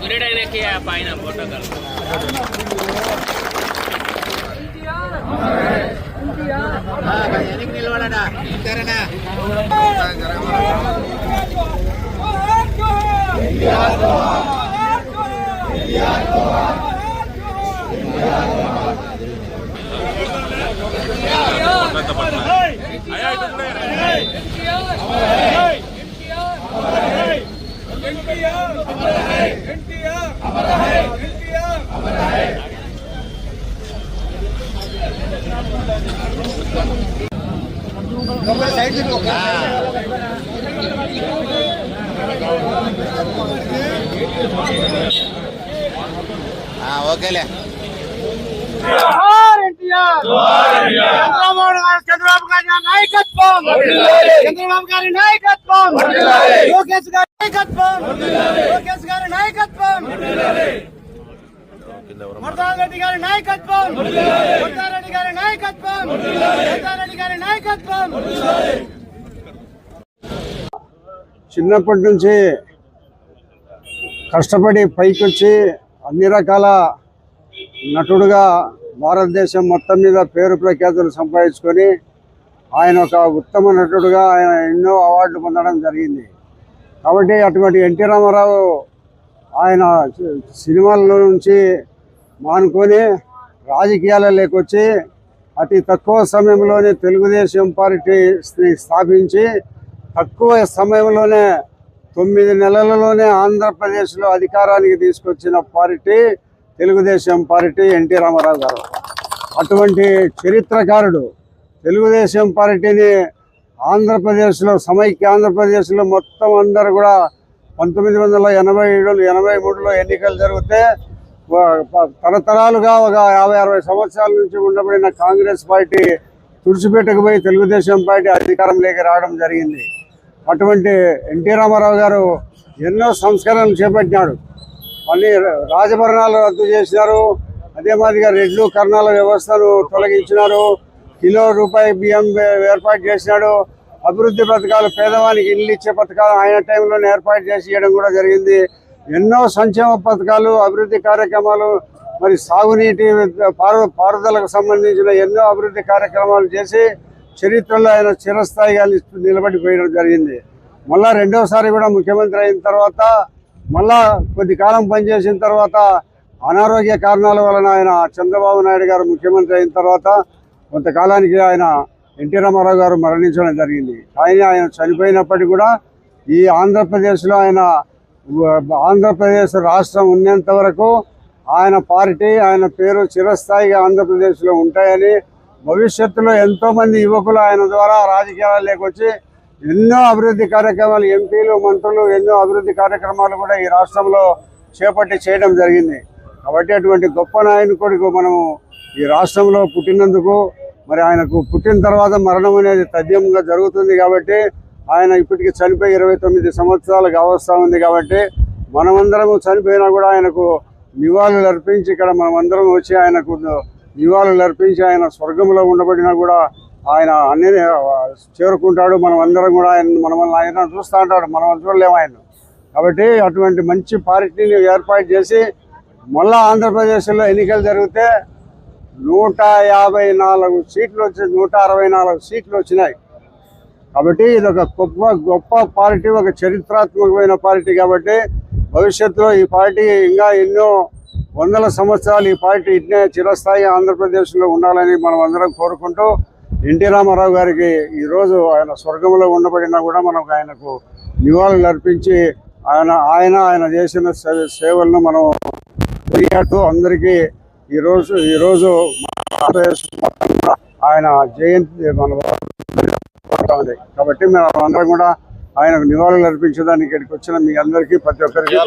గురిడైనకి పైన ఫోటో ఓకేలే చంద్రబాబు గారి చంద్రబాబు గారి నాయకత్వం. చంద్రబాబు గారి నాయకత్వం. లోకేష్ గారి నాయకత్వం. లోకేష్ గారి నాయకత్వం. రెడ్డి గారి నాయకత్వం. రెడ్డి గారి నాయకత్వం. రెడ్డి గారి నాయకత్వం. చిన్నప్పటి నుంచి కష్టపడి పైకొచ్చి అన్ని రకాల నటుడుగా భారతదేశం మొత్తం మీద పేరు ప్రఖ్యాతులు సంపాదించుకొని ఆయన ఒక ఉత్తమ నటుడుగా ఆయన ఎన్నో అవార్డులు పొందడం జరిగింది. కాబట్టి అటువంటి ఎన్టీ రామారావు ఆయన సినిమాల నుంచి మానుకొని రాజకీయాలలోకి వచ్చి అతి తక్కువ సమయంలోనే తెలుగుదేశం పార్టీని స్థాపించి తక్కువ సమయంలోనే తొమ్మిది నెలలలోనే ఆంధ్రప్రదేశ్లో అధికారానికి తీసుకొచ్చిన పార్టీ తెలుగుదేశం పార్టీ ఎన్టీ రామారావు గారు. అటువంటి చరిత్రకారుడు తెలుగుదేశం పార్టీని ఆంధ్రప్రదేశ్లో సమైక్య ఆంధ్రప్రదేశ్లో మొత్తం అందరు కూడా పంతొమ్మిది వందల ఎనభై ఏడులో ఎనభై మూడులో ఎన్నికలు జరిగితే తరతరాలుగా ఒక యాభై అరవై సంవత్సరాల నుంచి ఉండబడిన కాంగ్రెస్ పార్టీ తుడిచిపెట్టకపోయి తెలుగుదేశం పార్టీ అధికారంలోకి రావడం జరిగింది. అటువంటి ఎన్టీ రామారావు గారు ఎన్నో సంస్కరణలు చేపట్టినాడు. మళ్ళీ రాజభరణాలు రద్దు చేసినారు. అదే మాదిరిగా రెడ్లు కర్ణాల వ్యవస్థను తొలగించినారు. కిలో రూపాయి బియ్యం ఏర్పాటు చేసినాడు. అభివృద్ధి పథకాలు పేదవానికి ఇల్లు ఇచ్చే పథకాలు ఆయన టైంలోనే ఏర్పాటు చేసి ఇవ్వడం కూడా జరిగింది. ఎన్నో సంక్షేమ పథకాలు అభివృద్ధి కార్యక్రమాలు మరి సాగునీటి పారు పారుదలకు సంబంధించిన ఎన్నో అభివృద్ధి కార్యక్రమాలు చేసి చరిత్రలో ఆయన చిరస్థాయిగా నిలబడిపోయడం జరిగింది. మళ్ళా రెండవసారి కూడా ముఖ్యమంత్రి అయిన తర్వాత మళ్ళా కొద్ది కాలం పనిచేసిన తర్వాత అనారోగ్య కారణాల వలన ఆయన చంద్రబాబు నాయుడు గారు ముఖ్యమంత్రి అయిన తర్వాత కొంతకాలానికి ఆయన ఎన్టీ రామారావు గారు మరణించడం జరిగింది. ఆయన ఆయన చనిపోయినప్పటికీ కూడా ఈ ఆంధ్రప్రదేశ్లో ఆయన ఆంధ్రప్రదేశ్ రాష్ట్రం ఉన్నంత వరకు ఆయన పార్టీ ఆయన పేరు చిరస్థాయిగా ఆంధ్రప్రదేశ్లో ఉంటాయని భవిష్యత్తులో ఎంతోమంది యువకులు ఆయన ద్వారా రాజకీయాలలోకి వచ్చి ఎన్నో అభివృద్ధి కార్యక్రమాలు ఎంపీలు మంత్రులు ఎన్నో అభివృద్ధి కార్యక్రమాలు కూడా ఈ రాష్ట్రంలో చేపట్టి చేయడం జరిగింది. కాబట్టి అటువంటి గొప్ప నాయకుడికి మనము ఈ రాష్ట్రంలో పుట్టినందుకు మరి ఆయనకు పుట్టిన తర్వాత మరణం అనేది తథ్యంగా జరుగుతుంది కాబట్టి ఆయన ఇప్పటికి చనిపోయి ఇరవై తొమ్మిది సంవత్సరాలు కావస్తా ఉంది కాబట్టి మనమందరము చనిపోయినా కూడా ఆయనకు నివాళులు అర్పించి ఇక్కడ మనమందరం వచ్చి ఆయనకు నివాళులు అర్పించి ఆయన స్వర్గంలో ఉండబడినా కూడా ఆయన అన్ని చేరుకుంటాడు. మనం అందరం కూడా ఆయన మనం ఆయన చూస్తూ ఉంటాడు. మనం చూడలేము ఆయన. కాబట్టి అటువంటి మంచి పార్టీని ఏర్పాటు చేసి మళ్ళా ఆంధ్రప్రదేశ్లో ఎన్నికలు జరిగితే నూట యాభై నాలుగు సీట్లు వచ్చి నూట అరవై నాలుగు సీట్లు వచ్చినాయి. కాబట్టి ఇది ఒక గొప్ప గొప్ప పార్టీ ఒక చరిత్రాత్మకమైన పార్టీ కాబట్టి భవిష్యత్తులో ఈ పార్టీ ఇంకా ఎన్నో వందల సంవత్సరాలు ఈ పార్టీ ఇట్నే చిరస్థాయి ఆంధ్రప్రదేశ్లో ఉండాలని మనం అందరం కోరుకుంటూ ఎన్టీ రామారావు గారికి ఈరోజు ఆయన స్వర్గంలో ఉండబడినా కూడా మనం ఆయనకు నివాళులు అర్పించి ఆయన ఆయన ఆయన చేసిన సేవలను మనం కొనియాడుతూ అందరికీ ఈరోజు ఈరోజు ఆయన జయంతి మన ఉంది కాబట్టి మేము అందరం కూడా ఆయనకు నివాళులు అర్పించడానికి ఇక్కడికి వచ్చిన మీ అందరికీ ప్రతి ఒక్కరికి